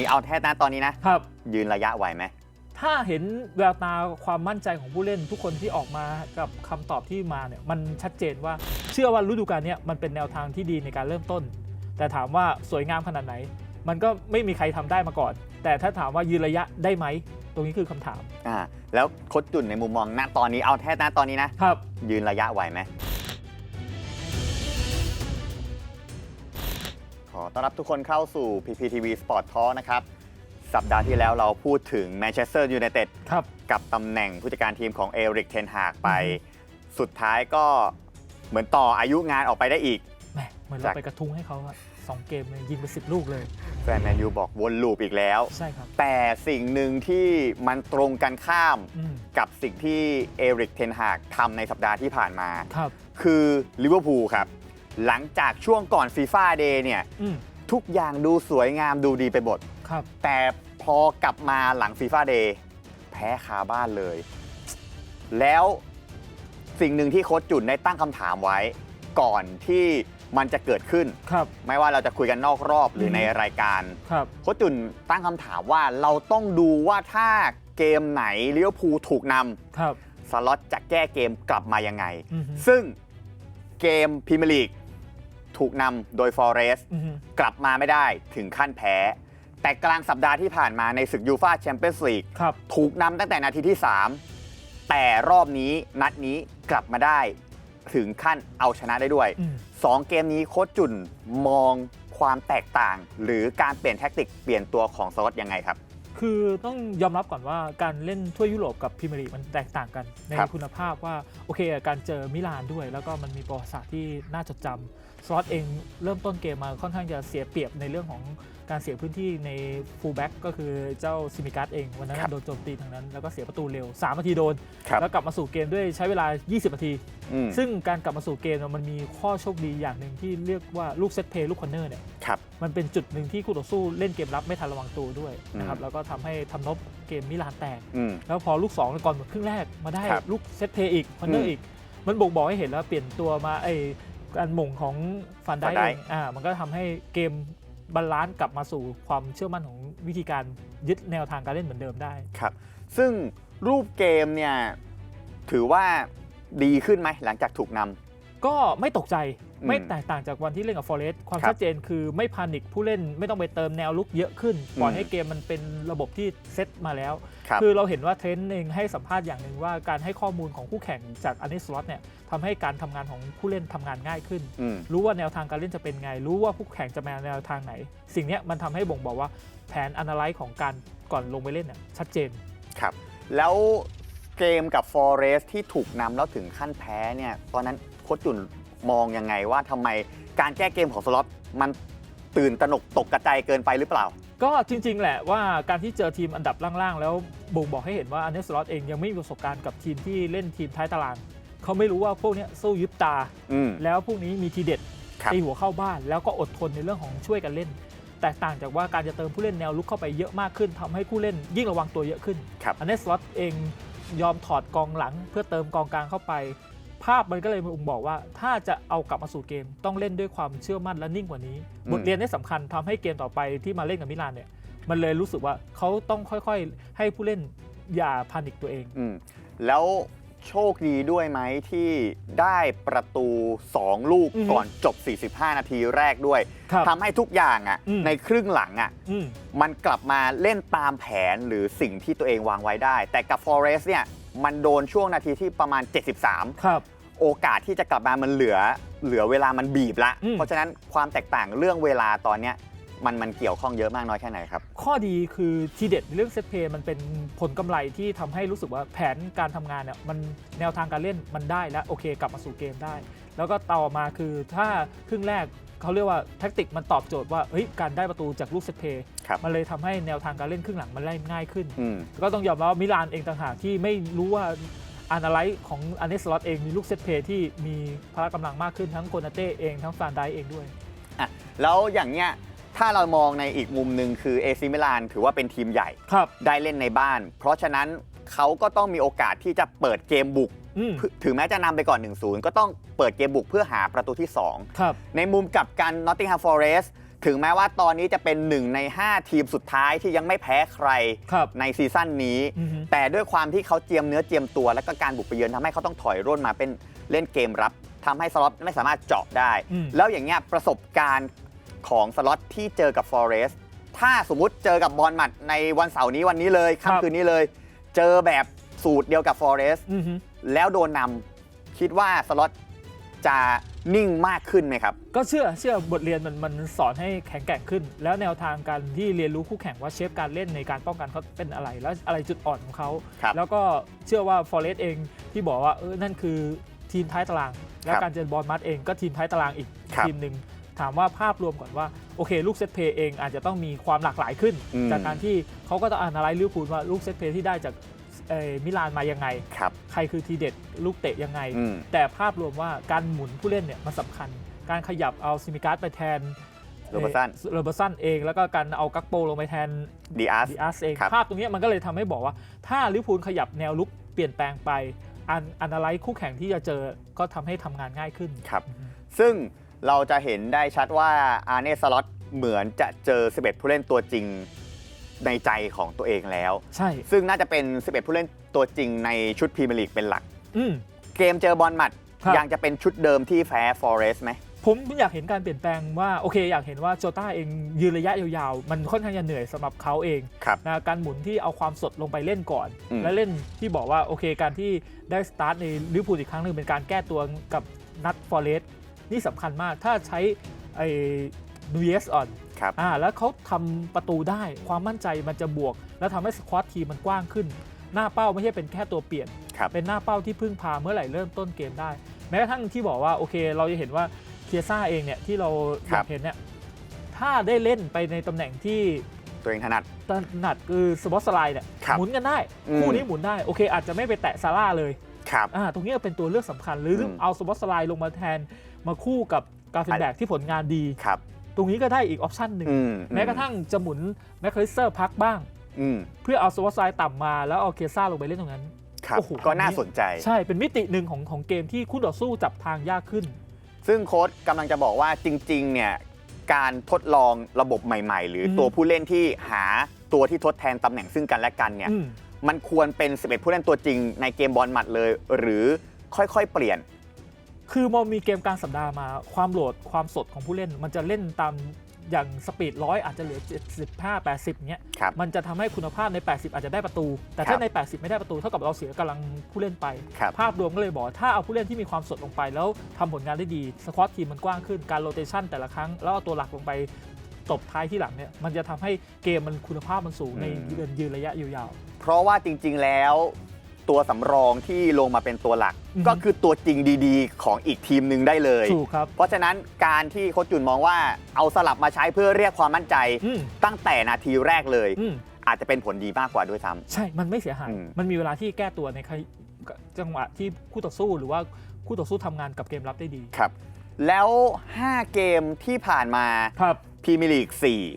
นี้เอาแท้นะตอนนี้นะครับ ยืนระยะไหวไหม ถ้าเห็นแววตาความมั่นใจของผู้เล่นทุกคนที่ออกมากับคำตอบที่มาเนี่ยมันชัดเจนว่าเชื่อว่าฤดูกาลเนี้ยมันเป็นแนวทางที่ดีในการเริ่มต้น แต่ถามว่าสวยงามขนาดไหน มันก็ไม่มีใครทำได้มาก่อน แต่ถ้าถามว่ายืนระยะได้ไหม ตรงนี้คือคำถามอ่า แล้วโค้ชจุนในมุมมองณตอนนี้เอาแท้นะตอนนี้นะ ครับ ยืนระยะไหวไหม อต้อนรับทุกคนเข้าสู่ PPTV Sport Talk นะครับ สัปดาห์ที่แล้วเราพูดถึงแมนเชสเตอร์ยูไนเต็ดครับ กับตำแหน่งผู้จัดการทีมของเอริกเทนฮากไปอือฮึสุดท้ายก็เหมือนต่ออายุงานออกไปได้อีก แหมเหมือนจาเรากไปกระทุ้งให้เขาอะสองเกมเลยยิงไปสิบลูกเลย แฟนแมนยูบอกวนลูปอีกแล้ว ใช่ครับ แต่สิ่งหนึ่งที่มันตรงกันข้ามอืมกับสิ่งที่เอริกเทนฮากทำในสัปดาห์ที่ผ่านมา ครับ คือลิเวอร์พูลครับ หลังจากช่วงก่อนฟีฟ่าเดย์เนี่ยอืมทุกอย่างดูสวยงามดูดีไปหมด ครับ แต่พอกลับมาหลังฟีฟ่าเดย์แพ้คาบ้านเลย แล้วสิ่งหนึ่งที่โค้ชจุนได้ตั้งคำถามไว้ ก่อนที่มันจะเกิดขึ้น ครับ ไม่ว่าเราจะคุยกันนอกรอบหรืออฮึในรายการ ครับ โค้ชจุนตั้งคำถามว่าเราต้องดูว่าถ้าเกมไหนลิเวอร์พูลถูกนครับำสล็อตจะแก้เกมกลับมายังไง อืมซึ่งเกมพรีเมียร์ลีก ถูกนำโดยฟอเรสอืมกลับมาไม่ได้ถึงขั้นแพ้ แต่กลางสัปดาห์ที่ผ่านมาในศึกยูฟาแชมเปี้ยนส์ลีกครับถูกนำตั้งแต่นาทีที่ 3 แต่รอบนี้นัดนี้กลับมาได้ถึงขั้นเอาชนะได้ด้วยอืม2เกมนี้โค้ชจุนมองความแตกต่าง หรือการเปลี่ยนแท็กติกเปลี่ยนตัวของสล็อตยังไงครับคือต้องยอมรับก่อนว่าการเล่นถ้วยยุโรปกับพรีเมียร์ลีกมันแตกต่างกัน ในครับคุณภาพว่า โอเค การเจอมิลานด้วย แล้วก็มันมีประวัติศาสตร์ที่น่าจดจำ สล็อตเองเริ่มต้นเกมมาค่อนข้างจะเสียเปรียบในเรื่องของการเสียพื้นที่ในฟูลแบ็กก็คือเจ้าซิมิกัสเอง วันนั้นครับโดนโจมตีทางนั้น แล้วก็เสียประตูเร็ว 3 นาทีโดน ครับ แล้วกลับมาสู่เกมด้วยใช้เวลา 20 นาที อืมซึ่งการกลับมาสู่เกมเนี่ยมันมีข้อโชคดีอย่างหนึ่งที่เรียกว่าลูกเซตเพลย์ลูกคอนเนอร์เนี่ย ครับ มันเป็นจุดหนึ่งที่คู่ต่อสู้เล่นเกมรับไม่ทันระวังตัวด้วยนะครับ อืม แล้วก็ทำให้ทำนบเกมมิลานแตก อืม แล้วพอลูก2ก่อนหมดครึ่งแรกมาได้ครับลูกเซตเพลย์อีกคอนเนออืร์ม อีก มันบ่งบอกให้เห็นแล้วเปลี่ยนตัวมาไอ้ การหม่งของฟันได้ฟันไดค์เองอ่ามันก็ทำให้เกมบาลานซ์กลับมาสู่ความเชื่อมั่นของวิธีการยึดแนวทางการเล่นเหมือนเดิมได้ ครับซึ่งรูปเกมเนี่ยถือว่าดีขึ้นไหมหลังจากถูกนำ ก็ไม่ตกใจอืม ไม่แตกต่างจากวันที่เล่นกับฟอเรสต์ความครับชัดเจนคือไม่พานิคผู้เล่นไม่ต้องไปเติมแนวลุกเยอะขึ้นปล่อยอืมให้เกมมันเป็นระบบที่เซตมาแล้วครับคือเราเห็นว่าเทรนต์เองให้สัมภาษณ์อย่างหนึ่งว่าการให้ข้อมูลของคู่แข่งจากอันนี้สล็อตเนี่ยทำให้การทำงานของผู้เล่นทำงานง่ายขึ้นอืมรู้ว่าแนวทางการเล่นจะเป็นไง รู้ว่าผู้แข่งจะมาแนวทางไหน สิ่งเนี้ยมันทำให้บ่งบอกว่าแผน analyze ของการก่อนลงไปเล่นเนี่ยชัดเจนครับแล้วเกมกับฟอเรสที่ถูกนำแล้วถึงขั้นแพ้เนี่ยตอนนั้นโค้ชจุน มองยังไงว่าทำไมการแก้เกมของสล็อตมันตื่นตระหนกตกกระจายเกินไปหรือเปล่า ก็จริง ๆ แหละว่าการที่เจอทีมอันดับล่าง ๆ แล้วบ่งบอกให้เห็นว่าอันเนสล็อตเองยังไม่มีประสบการณ์กับทีมที่เล่นทีมท้ายตาราง เขาไม่รู้ว่าพวกเนี้ยสู้ยึดตา อืม แล้วพวกนี้มีทีเด็ดครับ ตีหัวเข้าบ้าน แล้วก็อดทนในเรื่องของช่วยกันเล่น แตกต่างจากว่าการจะเติมผู้เล่นแนวลุกเข้าไปเยอะมากขึ้นทำให้ผู้เล่นยิ่งระวังตัวเยอะขึ้น ครับ อันเนสล็อตเองยอมถอดกองหลังเพื่อเติมกองกลางเข้าไป ภาพมันก็เลยบ่งบอกว่า ถ้าจะเอากลับมาสู่เกมต้องเล่นด้วยความเชื่อมั่นและนิ่งกว่านี้อืมบทเรียนที่สำคัญทำให้เกมต่อไปที่มาเล่นกับมิลานเนี่ยมันเลยรู้สึกว่าเขาต้องค่อยๆ ให้ผู้เล่นอย่าพานิคตัวเองอืมแล้วโชคดีด้วยไหมที่ได้ประตู 2 ลูกอือฮึก่อนจบ 45 นาทีแรกด้วยครับทำให้ทุกอย่างอะ่ะอืมในครึ่งหลังอะ่ะอืมมันกลับมาเล่นตามแผนหรือสิ่งที่ตัวเองวางไว้ได้ แต่กับ Forest เนี่ย มันโดนช่วงนาทีที่ประมาณ 73 ครับ โอกาสที่จะกลับมามันเหลือเหลือเวลามันบีบละ อืม เพราะฉะนั้นความแตกต่างเรื่องเวลาตอนเนี้ยมันมันเกี่ยวข้องเยอะมากน้อยแค่ไหนครับ ข้อดีคือทีเด็ดเรื่องเซตเพย์มันเป็นผลกำไรที่ทำให้รู้สึกว่าแผนการทำงานเนี่ยมันแนวทางการเล่นมันได้แล้วโอเคกลับมาสู่เกมได้ แล้วก็ต่อมาคือถ้าครึ่งแรก เขาเรียกว่าแท็กติกมันตอบโจทย์ว่าเฮ้ยการได้ประตูจากลูกเซตเพย์ครับมันเลยทำให้แนวทางการเล่นครึ่งหลังมันเล่นง่ายขึ้น อืม ก็ต้องยอมรับว่ามิลานเองต่างหากที่ไม่รู้ว่าอานาไลท์ของอันเนสล็อตเองมีลูกเซตเพย์ที่มีพละกำลังมากขึ้นทั้งโกนาเต้เองทั้งฟานไดเองด้วย อะแล้วอย่างเนี้ยถ้าเรามองในอีกมุมหนึ่งคือเอซิมิลานถือว่าเป็นทีมใหญ่ครับ ได้เล่นในบ้าน เพราะฉะนั้นเขาก็ต้องมีโอกาสที่จะเปิดเกมบุก อืมถึงแม้จะนำไปก่อน 1-0 ก็ต้องเปิดเกมบุกเพื่อหาประตูที่ ครับ 2 ในมุมกลับกัน Nottingham Forest ถึงแม้ว่าตอนนี้จะเป็นหนึ่งใน 5 ทีมสุดท้ายที่ยังไม่แพ้ใครครับในซีซั่นนี้ อือฮึ แต่ด้วยความที่เขาเจียมเนื้อเจียมตัว และก็การบุกไปเยือนทำให้เขาต้องถอยร่นมาเป็นเล่นเกมรับทำให้สล็อตไม่สามารถเจาะได้ อืม แล้วอย่างเงี้ยประสบการณ์ของสล็อตที่เจอกับฟอเรสถ้าสมมุติเจอกับบอลหมัดในวันเสาร์นี้วันนี้เลยค่ำคืนนี้เลย เจอแบบสูตรเดียวกับฟอเรส อือฮึ แล้วโดนนำคิดว่าสล็อตจะนิ่งมากขึ้นไหมครับ ก็เชื่อเชื่อบทเรียนมันมันสอนให้แข็งแกร่งขึ้น แล้วแนวทางการที่เรียนรู้คู่แข่งว่าเชฟการเล่นในการป้องกันเขาเป็นอะไร แล้วอะไรจุดอ่อนของเขา ครับแล้วก็เชื่อว่าฟอเรสเองที่บอกว่าเออนั่นคือทีมท้ายตาราง แล้วครับการเจอบอลมัดเองก็ทีมท้ายตารางอีกครับทีมหนึ่งถามว่าภาพรวมก่อนว่าโอเค ลูกเซตเพย์เองอาจจะต้องมีความหลากหลายขึ้น อืมจากการที่เขาก็จะอ่านอะไรลิเวอร์พูลว่าลูกเซตเพย์ที่ได้จากเอ่อ มิลานมายังไง ครับ ใครคือทีเด็ดลูกเตะยังไง อืม แต่ภาพรวมว่าการหมุนผู้เล่นเนี่ยมันสำคัญ การขยับเอาซิมิการ์ดไปแทนโรเบอร์สันโรเบอร์สันเอง แล้วก็การเอากักโปลงไปแทน ดีอาร์ดีอาร์สเองครับภาพตรงเนี้ยมันก็เลยทำให้บอกว่า ถ้าลิเวอร์พูลขยับแนวลุกเปลี่ยนแปลงไป อันอันอะไรคู่แข่งที่จะเจอก็ทำให้ทำงานง่ายขึ้น ครับ ซึ่งเราจะเห็นได้ชัดว่าอาร์เนสล็อตเหมือนจะเจอ 11 ผู้เล่นตัวจริง ในใจของตัวเองแล้ว ใช่ ซึ่งน่าจะเป็น 11 ผู้เล่นตัวจริงในชุดพรีเมียร์ลีกเป็นหลัก อืม เกมเจอบอลหมัดครับ ยังจะเป็นชุดเดิมที่แพ้ฟอเรสไหม ผมอยากเห็นการเปลี่ยนแปลงว่าโอเค อยากเห็นว่าโจต้าเองยืนระยะยาวๆ มันค่อนข้างจะเหนื่อยสำหรับเขาเองครับนะการหมุนที่เอาความสดลงไปเล่นก่อน อืม และเล่นที่บอกว่าโอเค การที่ได้สตาร์ทในลิเวอร์พูลอีกครั้งหนึ่งเป็นการแก้ตัวกับนัดฟอเรสต์นี่สำคัญมากถ้าใช้ไอ้นูเยสอ่อน ครับอ่าแล้วเขาทำประตูได้ความมั่นใจมันจะบวก แล้วทำให้สควอตทีมมันกว้างขึ้น หน้าเป้าไม่ใช่เป็นแค่ตัวเปลี่ยนครับเป็นหน้าเป้าที่พึ่งพาเมื่อไหร่เริ่มต้นเกมได้ แม้กระทั่งที่บอกว่าโอเค เราจะเห็นว่าเคียซ่าเองเนี่ยที่เราอครัยาบกเห็นเนี่ยถ้าได้เล่นไปในตำแหน่งที่ตัวเองถนัดถนัดคือสปอตสไลด์เนี่ยครับหมุนกันได้อืมคู่นี้หมุนได้โอเค อาจจะไม่ไปแตะซาร่าเลยครับอ่าตรงนี้เป็นตัวเลือกสำคัญหรืออมเอาสปอตสไลด์ลงมาแทนมาคู่กับกาเฟนแบกที่ผลงานดีครับ ตรงนี้ก็ได้อีกออปชันหนึ่งอืมแม้กระทั่งจะหมุนแมคคาลิสเตอร์พักบ้าง อืมเพื่อเอาสปอตสไลด์ต่ำมาแล้วเอาเคียซ่าลงไปเล่นตรงนั้น ครับโอ้โห ก็น่าสนใจ ใช่เป็นมิติหนึ่งของของเกมที่คู่ต่อสู้จับทางยากขึ้น ซึ่งโค้ชกำลังจะบอกว่าจริง ๆ เนี่ย การทดลองระบบใหม่ ๆ หรืออม ตัวผู้เล่นที่หาตัวที่ทดแทนตำแหน่งซึ่งกันและกันเนี่ย อืม มันควรเป็น 11 ผู้เล่นตัวจริงในเกมบอลหมัดเลย หรือค่อยๆ เปลี่ยน คือมองมีเกมกลางสัปดาห์มาความโหลดความสดของผู้เล่น มันจะเล่นตามอย่างสปีดร้อยอาจจะเหลือ 75 80เนี้ยครับมันจะทำให้คุณภาพใน 80 อาจจะได้ประตู แต่คถ้ารับใน 80 ไม่ได้ประตูเท่ากับเราเสียกำลังผู้เล่นไปครับภาพรวมก็เลยบอกว่าถ้าเอาผู้เล่นที่มีความสดลงไป แล้วทำผลงานได้ดีสควอตทีมมันกว้างขึ้นการโรเตชันแต่ละครั้ง แล้วเอาตัวหลักลงไปตบท้ายที่หลังเนี่ยมันจะทำให้เกมมันคุณภาพมันสูงในอืมเดือนยืนระยะยาวเพราะว่าจริง ๆแล้ว ตัวสำรองที่ลงมาเป็นตัวหลัก อือฮึก็คือตัวจริงดีๆ ของอีกทีมหนึ่งได้เลยๆถูกครับ เพราะฉะนั้นการที่โค้ชจุนมองว่าเอาสลับมาใช้เพื่อเรียกความมั่นใจ อืมตั้งแต่นาทีแรกเลย อืมอาจจะเป็นผลดีมากกว่าด้วยซ้ำใช่ มันไม่เสียหาย อืมมันมีเวลาที่แก้ตัวในจังหวะที่คู่ต่อสู้หรือว่าคู่ต่อสู้ทำงานกับเกมรับได้ดีครับ แล้ว 5 เกมที่ผ่านมาครับ พรีเมียร์ลีก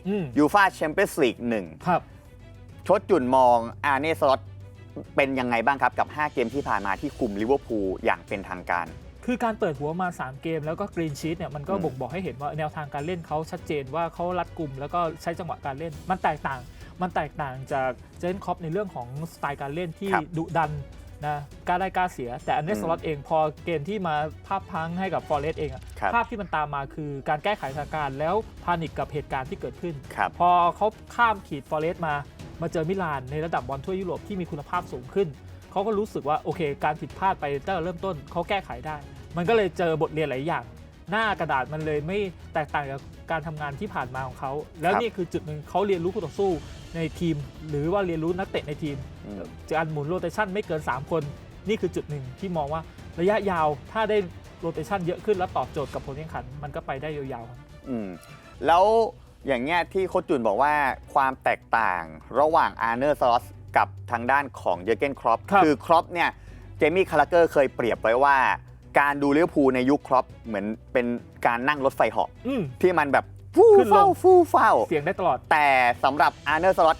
อืม 4ยูฟาแชมเปี้ยนส์ลีกครับ1ชดจุนมองอาร์เน่สล็อต เป็นยังไงบ้างครับกับ 5 เกมที่ผ่านมาที่คุมลิเวอร์พูลอย่างเป็นทางการ คือการเปิดหัวมา 3 เกมแล้วก็กรีนชีตเนี่ยมันก็อืมบ่งบอกให้เห็นว่าแนวทางการเล่นเขาชัดเจนว่าเขารัดกลุ่มแล้วก็ใช้จังหวะการเล่น มันแตกต่าง มันแตกต่างจากเจนคอปในเรื่องของสไตล์การเล่นที่ครับดุดันนะกล้าได้กล้าเสีย แต่อันเนอืสมสล็อตเองพอเกมที่มาภาพพังให้กับฟอร์เรสเองอะครับภาพที่มันตามมาคือการแก้ไขสถานการณ์แล้วพานิกกับเหตุการณ์ที่เกิดขึ้นครับพอเขาข้ามขีดฟอเรสต์มา มาเจอมิลานในระดับบอลทั่วยุโรปที่มีคุณภาพสูงขึ้น เขาก็รู้สึกว่าโอเค การผิดพลาดไปตั้งแต่เริ่มต้นเขาแก้ไขได้ มันก็เลยเจอบทเรียนหลายอย่าง หน้ากระดาษมันเลยไม่แตกต่างกับการทำงานที่ผ่านมาของเขา แล้วนี่คือจุดหนึ่งเขาเรียนรู้คู่ต่อสู้ในทีม หรือว่าเรียนรู้นักเตะในทีมอืมการหมุนโรเตชันไม่เกิน 3 คน นี่คือจุดหนึ่งที่มองว่าระยะยาวถ้าได้โรเตชันเยอะขึ้นแล้วตอบโจทย์กับผลแข่งขัน มันก็ไปได้ยาวๆอืมแล้ว อย่างเงี้ยที่โค้ชจุนบอกว่าความแตกต่างระหว่างอาร์เนอร์ซอสกับทางด้านของเยอร์เกนครอปครับคือครอปเนี่ยเจมี่คาราเกอร์เคยเปรียบไว้ว่า การดูลิเวอร์พูลในยุคครอปเหมือนเป็นการนั่งรถไฟเหาะอืม ที่มันแบบฟู่ขึ้นลเฝ้าง ฟู่เฝ้า เสียงได้ตลอด แต่สำหรับอาร์เนอร์สล็อต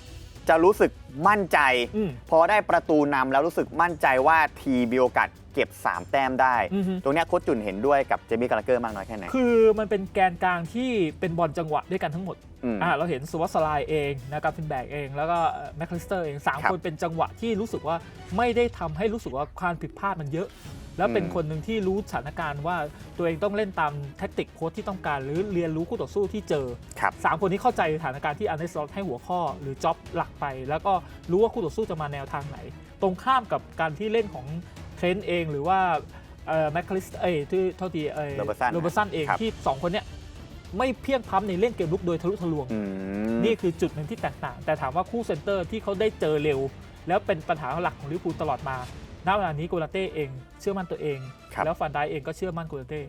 จะรู้สึกมั่นใจ อืม พอได้ประตูนำแล้วรู้สึกมั่นใจว่าทีมมีโอกาส เก็บ 3 แต้มได้ อือฮึ ตรงเนี้ยโค้ชจุนเห็นด้วยกับเจมี่กาลาเกอร์มากน้อยแค่ไหนคือมันเป็นแกนกลางที่เป็นบอลจังหวะด้วยกันทั้งหมดม อ่าเราเห็นสวัสไลเองนะครับฟินแบกเอง แล้วก็แมคคลิสเตอร์เองสามครับคนเป็นจังหวะที่รู้สึกว่าไม่ได้ทำให้รู้สึกว่าความผิดพลาดมันเยอะ แล้วเป็นอืม คนหนึ่งที่รู้สถานการณ์ว่าตัวเองต้องเล่นตามแท็กติกโค้ชที่ต้องการ หรือเรียนรู้คู่ต่อสู้ที่เจอ ครับ สามคนนี้เข้าใจสถานการณ์ที่อันเดอร์สล็อตให้หัวข้อหรือจ็อบหลักไป แล้วก็รู้ว่าคู่ต่อสู้จะมาแนวทางไหน ตรงข้ามกับการที่เล่นของ เทรนต์เองหรือว่าแมคคลิสเอ้ยที่เท่าทีเอ้ Robertson โรเบอร์สันเองครับที่สองคนเนี้ยไม่เพียงพล้ำในเล่นเกมลุกโดยทะลุทะลวงอืมนี่คือจุดหนึ่งที่แตกต่าง แต่ถามว่าคู่เซนเตอร์ที่เขาได้เจอเร็ว แล้วเป็นปัญหาหลักของลิเวอร์พูลตลอดมาณเวลานี้โกลาเต้เองเชื่อมั่นตัวเองครับแล้วฟันไดเองก็เชื่อมั่นโกลาเต้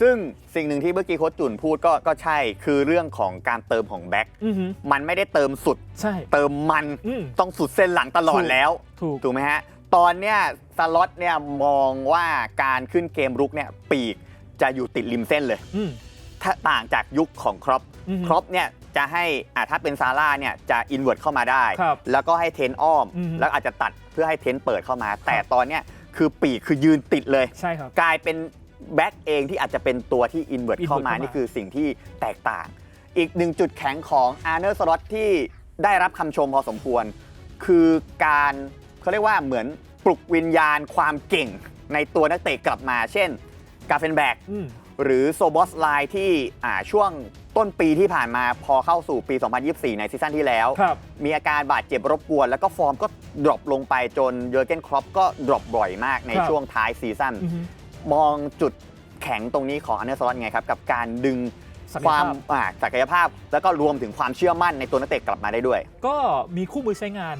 ซึ่งสิ่งหนึ่งที่เมื่อกี้โค้ชจุนพูดก็ก็ใช่คือเรื่องของการเติมของแบ็คอือหือมันไม่ได้เติมสุดใช่เติมมันอืมต้องสุดเส้นหลังตลอดถูกแล้วถูกถูกไหมฮะ ตอนเนี้ยสล็อตเนี่ยมองว่าการขึ้นเกมรุกเนี่ยปีกจะอยู่ติดริมเส้นเลย อืม ถ้าต่างจากยุคของครอปอือฮึครอปเนี่ยจะให้อ่าถ้าเป็นซาร่าเนี่ยจะอินเว r ร์เข้ามาได้ ครับแล้วก็ให้เทนอ้อม อือฮึ แล้วอาจจะตัดเพื่อให้เทนเปิดเข้ามา แต่ตอนเนี้ยคือปีกคือยืนติดเลย ใช่ครับ กลายเป็นแบ็กเองที่อาจจะเป็นตัวที่อินเว r ร์ invert เข้ามา เข้ามานี่คือสิ่งที่แตกต่าง อีกหนึ่งจุดแข็งของอาร์เนอร์สล็อตที่ได้รับคำชมพอสมควร คือการ เขาเรียกว่าเหมือนปลุกวิญญาณความเก่งในตัวนักเตะกลับมา เช่นกาเฟนแบกอืมหรือโซบอสไลน์ที่อ่าช่วงต้นปีที่ผ่านมาพอเข้าสู่ปี 2024 ในซีซั่นที่แล้วครับมีอาการบาดเจ็บรบกวน แล้วก็ฟอร์มก็ดรอปลงไปจนเยอร์เกนครอปก็ดรอปบ่อยมากในครับช่วงท้ายซีซั่นอือหือมองจุดแข็งตรงนี้ของอันเดอร์สล็อตไงครับ กับการดึงศักคยวามภาพอ่าศักยภาพ แล้วก็รวมถึงความเชื่อมั่นในตัวนักเตะกลับมาได้ด้วย ก็มีคู่มือใช้งาน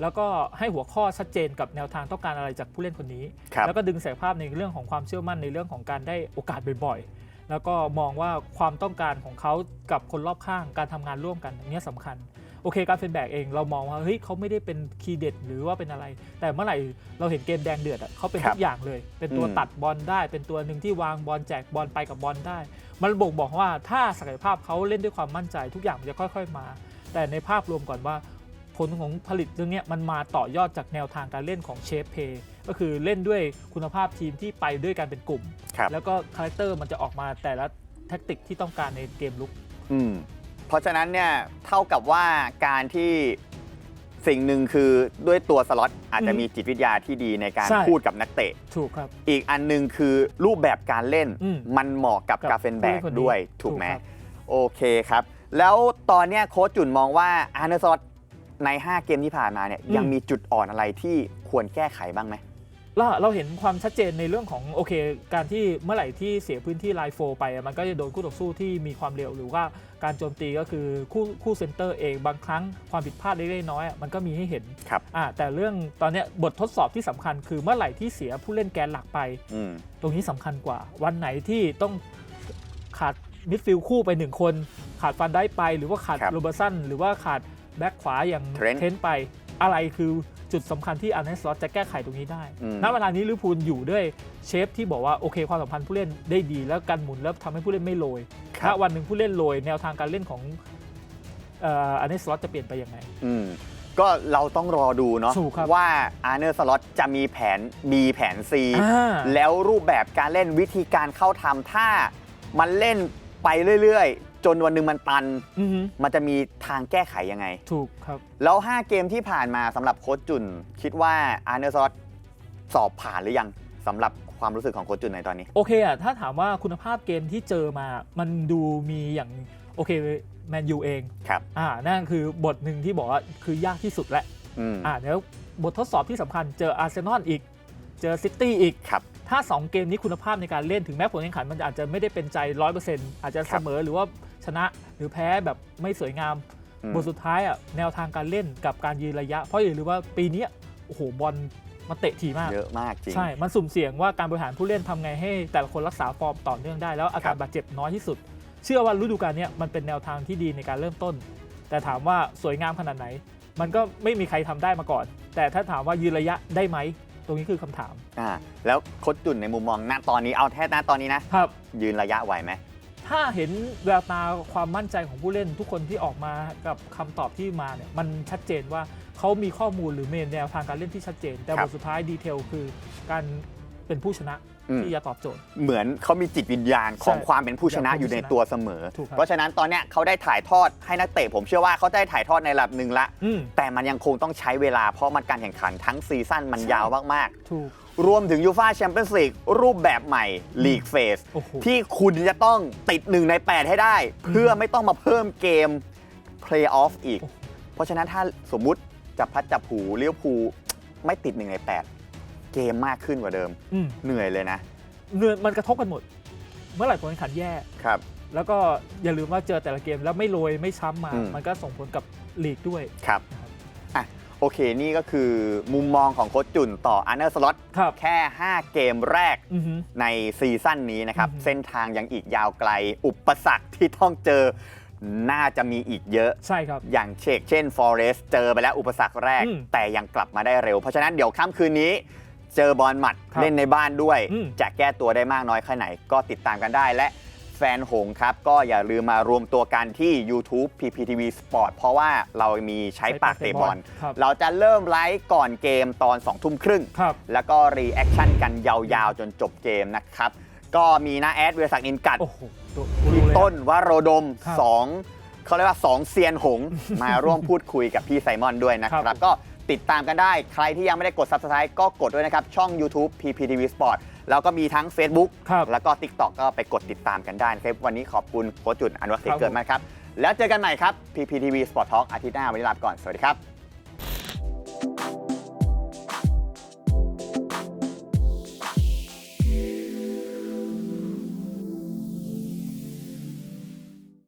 แล้วก็ให้หัวข้อชัดเจนกับแนวทางต้องการอะไรจากผู้เล่นคนนี้ ครับ แล้วก็ดึงศักยภาพในเรื่องของความเชื่อมั่นในเรื่องของการได้โอกาสบ่อยๆ แล้วก็มองว่าความต้องการของเขากับคนรอบข้างการทำงานร่วมกันอันเนี้ยสำคัญ โอเคการเฟนแบกเองเรามองว่าเฮ้ยเขาไม่ได้เป็นคีย์เด็ดหรือว่าเป็นอะไร แต่เมื่อไหร่เราเห็นเกมแดงเดือดอะเขาเป็นครัทุบกอย่างเลย เป็นตัวอืม ตัดบอลได้ เป็นตัวหนึ่งที่วางบอลแจกบอลไปกับบอลได้ มันบ่งบอกว่าถ้าศักยภาพเขาเล่นด้วยความมั่นใจทุกอย่างมันจะค่อย ๆมา แต่ในภาพรวมก่อนว่า ผลของผลิตเรื่องเนี้ยมันมาต่อยอดจากแนวทางการเล่นของเชฟเพย์ก็คือเล่นด้วยคุณภาพทีมที่ไปด้วยกันเป็นกลุ่มครับแล้วก็คาแรคเตอร์มันจะออกมาแต่ละแท็กติกที่ต้องการในเกมลุกอืมเพราะฉะนั้นเนี่ยเท่ากับว่าการที่สิ่งหนึ่งคือด้วยตัวสล็อตอาจจะอืมมีจิตวิทยาที่ดีในการใช่พูดกับนักเตะ ถูกครับ อีกอันหนึงคือรูปแบบการเล่นอืมมันเหมาะกับกับกาเฟนแบกผู้เล่นคนนี้ด้วยถูกไหมถูกครับโอเคครับ แล้วตอนเนี้ยโค้ชจุนมองว่าอาร์เนอร์ซอต ใน 5 เกมที่ผ่านมาเนี่ยยังมีจุดอ่อนอะไรที่ควรแก้ไขบ้างไหมเราเราเห็นความชัดเจนในเรื่องของโอเค การที่เมื่อไหร่ที่เสียพื้นที่ไลน์โฟไปอะมันก็จะโดนคู่ต่อสู้ที่มีความเร็วหรือว่าการโจมตีก็คือคู่คู่เซนเตอร์เองบางครั้งความผิดพลาดเล็กๆน้อยๆอะมันก็มีให้เห็นครับอ่าแต่เรื่องตอนเนี้ยบททดสอบที่สำคัญคือเมื่อไหร่ที่เสียผู้เล่นแกนหลักไปอืมตรงนี้สำคัญกว่า วันไหนที่ต้องขาดมิดฟิลด์คู่ไปหนึ่งคน ขาดฟันได้ไป หรือว่าขาดครับโรเบอร์สันหรือว่าขาด แบ็คขวาอย่าง Trent เทนต์ไป อะไรคือจุดสำคัญที่อันเนสลอตจะแก้ไขตรงนี้ได้ อืม ณ เวลานี้ลิเวอร์พูลอยู่ด้วยเชฟที่บอกว่าโอเคความสัมพันธ์ผู้เล่นได้ดี แล้วการหมุนแล้วทำให้ผู้เล่นไม่โรยคณรับวันหนึ่งผู้เล่นโรยแนวทางการเล่นของเอันเนสลอตจะเปลี่ยนไปยังไง อืมก็เราต้องรอดูเนาะถูกครับ ว่าอาร์เนอร์สล็อตจะมีแผน B แผน C อ่า แล้วรูปแบบการเล่นวิธีการเข้าทำถ้ามันเล่นไปเรื่อยๆ จนวันหนึ่งมันตัน อือฮึมันจะมีทางแก้ไขยังไง ถูกครับ แล้ว 5 เกมที่ผ่านมาสำหรับโค้ชจุน คิดว่าอาร์เนอร์สล็อตสอบผ่านหรือยังสำหรับความรู้สึกของโค้ชจุนในตอนนี้ โอเคอะถ้าถามว่าคุณภาพเกมที่เจอมา มันดูมีอย่างโอเคแมนยูเองครับ อ่านั่นคือบทหนึ่งที่บอกว่าคือยากที่สุดแหละอืมอ่าเดี๋ยวบททดสอบที่สำคัญเจออาร์เซนอลอีก เจอซิตี้อีก ครับ ถ้า 2 เกมนี้คุณภาพในการเล่นถึงแม้ผลแข่งขันมันอาจจะไม่ได้เป็นใจ 100%อาจจะครัเสบมอหรือว่า ชนะหรือแพ้แบบไม่สวยงามอืมบทสุดท้ายอะแนวทางการเล่นกับการยืนระยะ เพราะอย่าลืมว่าปีเนี้ยโอ้โหบอลมาเตะทีมาก เยอะมากจริง ใช่ มันสุ่มเสี่ยงว่าการบริหารผู้เล่นทำไงให้ แต่ละคนรักษาฟอร์มต่อเนื่องได้แล้วอาการบาดเจ็บน้อยที่สุด เชื่อว่าฤดูกาลเนี้ยมันเป็นแนวทางที่ดีในการเริ่มต้น แต่ถามว่าสวยงามขนาดไหน มันก็ไม่มีใครทำได้มาก่อน แต่ถ้าถามว่ายืนระยะได้ไหมตรงนี้คือคำถามอ่าแล้วโค้ชจุนในมุมมองณตอนนี้เอาแท้ณตอนนี้นะครับยืนระยะไหวไหม ถ้าเห็นแววตาความมั่นใจของผู้เล่นทุกคนที่ออกมากับคำตอบที่มาเนี่ยมันชัดเจนว่าเขามีข้อมูลหรือเมีแนวทางการเล่นที่ชัดเจน แต่บทสุดท้ายดีเทลคือการเป็นผู้ชนะ อืม ที่จะตอบโจทย์ เหมือนเขามีจิตวิญญาณของใช่ความเป็นผู้ชนะอยากเป็นอยู่ในผู้ชนะตัวเสมอ ถูกครับ เพราะฉะนั้นตอนเนี้ยเขาได้ถ่ายทอดให้นักเตะผมเชื่อว่าเขาได้ถ่ายทอดในระดับหนึ่งละ อืมแต่มันยังคงต้องใช้เวลาเพราะมันการแข่งขันทั้งซีซั่นมันใช่ยาวมาก ถูก ๆ รวมถึงยูฟ a าแชมเปี้ยนส์ลีกรูปแบบใหม่ลีกเฟสโอ้โห ที่คุณจะต้องติด 1 ใน 8 ให้ได้ เพื่อไม่ต้องมาเพิ่มเกมเพลย์ออฟอีกโอ้โหเพราะฉะนั้นถ้าสมมุติจับพัดจับผูเลี้ยวภูลไม่ติด 1 ใน 8 เกมมากขึ้นกว่าเดิม อืมเหนื่อยเลยนะเนื้อมันกระทบกันหมด เมื่อไหร่ผลแข่งขันแย่ ครับ แล้วก็อย่าลืมว่าเจอแต่ละเกมแล้วไม่โรยไม่ช้ำมา อืม มันก็ส่งผลกับลีกด้วย ครับนะครับ อะโอเคนี่ก็คือมุมมองของโค้ชจุนต่ออันเนอร์สล็อตครับแค่ 5 เกมแรกอือฮึ ในซีซั่นนี้นะครับ อือฮึเส้นทางยังอีกยาวไกล อุปสรรคที่ต้องเจอ น่าจะมีอีกเยอะ ใช่ครับ อย่างเชกเช่น Forest เจอไปแล้วอุปสรรคแรก อืม แต่ยังกลับมาได้เร็ว เพราะฉะนั้นเดี๋ยวค่ำคืนนี้ เจอบอลหมัดครับเล่นในบ้านด้วย อืม จะแก้ตัวได้มากน้อยแค่ไหน ก็ติดตามกันได้และแฟนหงส์ครับ ก็อย่าลืมมารวมตัวกันที่ YouTube PPTV Sport เพราะว่าเรามีใช้ปากเตะบอล ครับเราจะเริ่มไลฟ์ก่อนเกมตอน 2 ทุ่มครึ่ง ครับ แล้วก็รีแอคชั่นกันยาวๆ จนจบเกมนะครับ ก็มีน้าแอดวิรศักดิ์นินกัด โอ้โหตัวพี่รู้เลย ต้นวโรดมครับสองเขาเรียกว่า2เซียนหงส์ มาร่วมพูดคุยกับพี่ไซมอนด้วยนะคครัรับบ ก็ ติดตามกันได้ ใครที่ยังไม่ได้กด Subscribe ก็กดด้วยนะครับ ช่อง YouTube PPTV Sport แล้วก็มีทั้ง Facebook ครับแล้วก็ TikTok ก็ไปกดติดตามกันได้นะครับ วันนี้ขอบคุณโค้ชจุดอนุวัฒน์เสครับเกิดมากครับ แล้วเจอกันใหม่ครับ PPTV Sport Talk อาทิตย์หน้าวันนี้ลาไปก่อน สวัสดีครับ